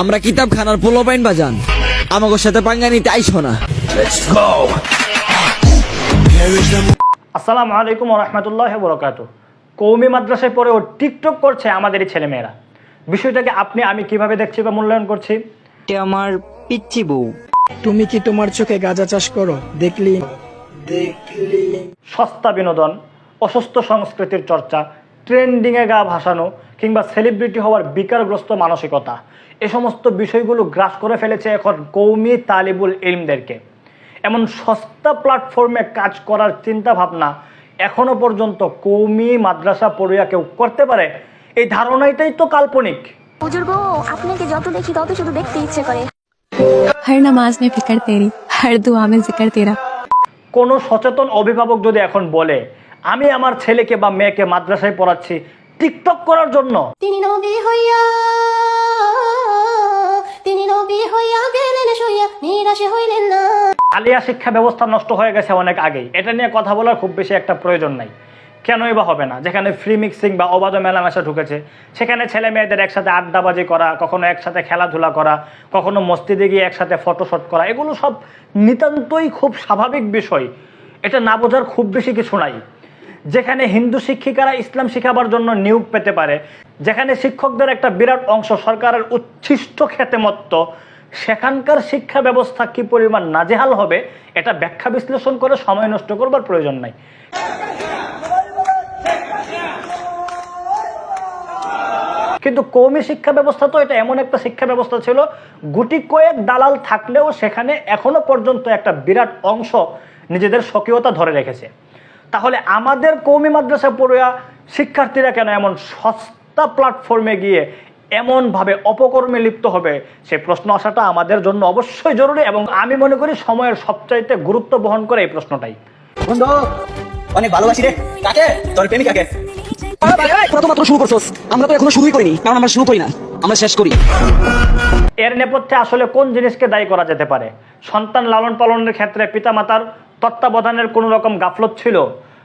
আমরা কিতাব খানার পোলো পাইন বাজান আমাকে সাথে পাঙ্গা নিতে আইসো না আসসালামু আলাইকুম রহমতুল্লাহ বরকাত কৌমি মাদ্রাসায় পড়েও টিকটক করছে আমাদের এই ছেলেমেয়েরা। বিষয়টাকে আপনি আমি কীভাবে দেখছি বা মূল্যায়ন করছি? এটা আমার পিচ্ছি বউ। তুমি কি তোমার চোখে গাঁজা চাষ করো? দেখলি। সস্তা বিনোদন অসুস্থ সংস্কৃতির চর্চা ট্রেন্ডিংয়ে গা ভাসানো কিংবা সেলিব্রিটি হওয়ার বিকারগ্রস্ত মানসিকতা। এ সমস্ত বিষয়গুলো গ্রাস করে ফেলেছে এখন কৌমি তালিবুল ইলমদেরকে। এমন সস্তা প্ল্যাটফর্মে কাজ করার চিন্তা ভাবনা এখনও পর্যন্ত কৌমি মাদ্রাসা পড়িয়া কেউ করতে পারে এই ধারণাটাই তো কাল্পনিক। কোন আপনাকে যত শুধু দেখতে ইচ্ছে করে। কোনো সচেতন অভিভাবক যদি এখন বলে আমি আমার ছেলেকে বা মেয়েকে মাদ্রাসায় পড়াচ্ছি। টিকটক করার জন্য। তিনি নবী হইয়া তিনি নবী হইয়া গেলেন সইয়া নিরাশে হইলেন না। আলিয়া শিক্ষা ব্যবস্থা নষ্ট হয়ে গেছে অনেক আগেই। এটা নিয়ে কথা বলার খুব বেশি একটা প্রয়োজন নাই। কেনই বা হবে না? যেখানে ফ্রি মিক্সিং বা অবাধ মেলামেশা ঢুকেছে সেখানে ছেলে মেয়েদের একসাথে আড্ডাবাজি করা কখনো একসাথে খেলাধুলা করা কখনো মসজিদে গিয়ে একসাথে ফটোশ্যুট করা এগুলো সব নিতান্তই খুব স্বাভাবিক বিষয়। এটা না বোঝার খুব বেশি কিছু নাই। যেখানে হিন্দু শিক্ষিকারা ইসলাম শিখাবার জন্য নিয়োগ পেতে পারে, যেখানে শিক্ষকদের একটা বিরাট অংশ সরকারের উচ্ছিষ্ট খেতে মত্ত সেখানকার শিক্ষা ব্যবস্থা কি পরিমাণ নাজেহাল হবে, এটা ব্যাখ্যা বিশ্লেষণ করে সময় নষ্ট করবার প্রয়োজন নাই। কিন্তু কৌমি শিক্ষা ব্যবস্থা তো এটা এমন একটা শিক্ষা ব্যবস্থা ছিল, গুটি কয়েক দালাল থাকলেও সেখানে এখনও পর্যন্ত একটা বিরাট অংশ নিজেদের স্বকীয়তা ধরে রেখেছে। তাহলে আমাদের কৌমি মাদ্রাসা পড়ুয়া শিক্ষার্থীরা কেন এমন সস্তা প্ল্যাটফর্মে গিয়ে এমনভাবে অপকর্মে লিপ্ত হবে? সে প্রশ্ন আসাটা আমাদের জন্য অবশ্যই জরুরি এবং আমি মনে করি সময়ের সবচাইতে গুরুত্ব বহন করে এই প্রশ্নটাই। বন্ধু অনেক ভালোবাসি রে। কাকে? তোর প্রেমিক কাকে? তোরা তো মাত্র শুরু করছস। আমরা তো এখনও শুরুই করিনি কারণ আমরা শুরু করি না। আমরা শেষ করি। এর নেপথ্যে আসলে কোন জিনিসকে দায়ী করা যেতে পারে? সন্তান লালন পালনের ক্ষেত্রে পিতামাতার তত্ত্বাবধানের কোনো রকম গাফলত ছিল?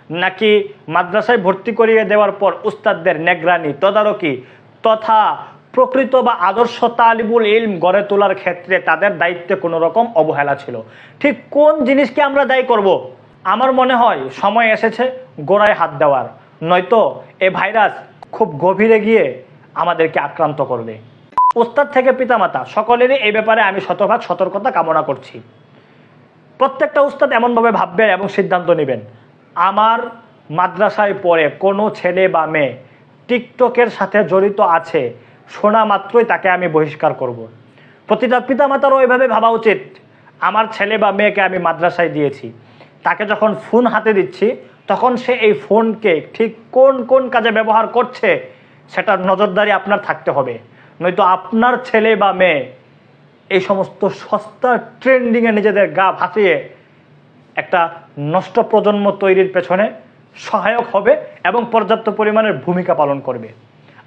নাকি মাদ্রাসায় ভর্তি করিয়ে দেওয়ার পর উস্তাদদের নেগরানি, তদারকি তথা প্রকৃত বা আদর্শ তালিবুল ইলম গড়ে তোলার ক্ষেত্রে তাদের দায়িত্বে কোনো রকম অবহেলা ছিল। ঠিক কোন জিনিসকে আমরা দায়ী করব? আমার মনে হয় সময় এসেছে গোড়ায় হাত দেওয়ার। নয়তো এ ভাইরাস খুব গভীরে গিয়ে আমাদেরকে আক্রান্ত করবে। ওস্তাদ থেকে পিতামাতা, সকলেরই এই ব্যাপারে আমি শতভাগ সতর্কতা কামনা করছি। প্রত্যেকটা উস্তাদ এমনভাবে ভাববেন এবং সিদ্ধান্ত নেবেন। আমার মাদ্রাসায় পড়ে কোনো ছেলে বা মেয়ে টিকটকের সাথে জড়িত আছে, শোনা মাত্রই তাকে আমি বহিষ্কার করব। প্রতিটা পিতামাতারও এভাবে ভাবা উচিত, আমার ছেলে বা মেয়েকে আমি মাদ্রাসায় দিয়েছি তাকে যখন ফোন হাতে দিচ্ছি, তখন সে এই ফোনকে ঠিক কোন কোন কাজে ব্যবহার করছে, সেটার নজরদারি আপনার থাকতে হবে নয়তো আপনার ছেলে বা মেয়ে এই সমস্ত সস্তা ট্রেন্ডিংয়ে নিজেদের গা ভাসিয়ে একটা নষ্ট প্রজন্ম তৈরির পেছনে সহায়ক হবে এবং পর্যাপ্ত পরিমাণের ভূমিকা পালন করবে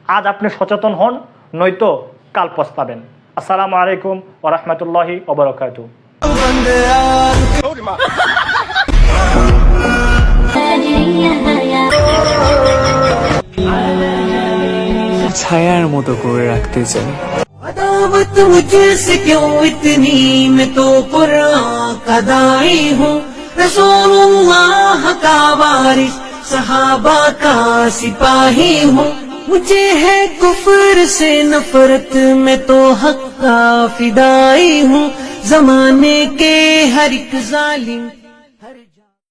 আজ আপনি সচেতন হন নয়তো কাল পস্তাবেন আসসালামু আলাইকুম ওরহমতুল্লাহি ওবরকাতু ছায়ার মতো করে রাখতে চাই अदावत मुझसे क्यों इतनी मैं तो पुरान कदाई हूँ رسول اللہ کا وارث، صحابہ کا سپاہی ہوں۔ مجھے ہے کفر سے نفرت، میں تو حق کا فدائی ہوں۔ زمانے کے ہر ایک ظالم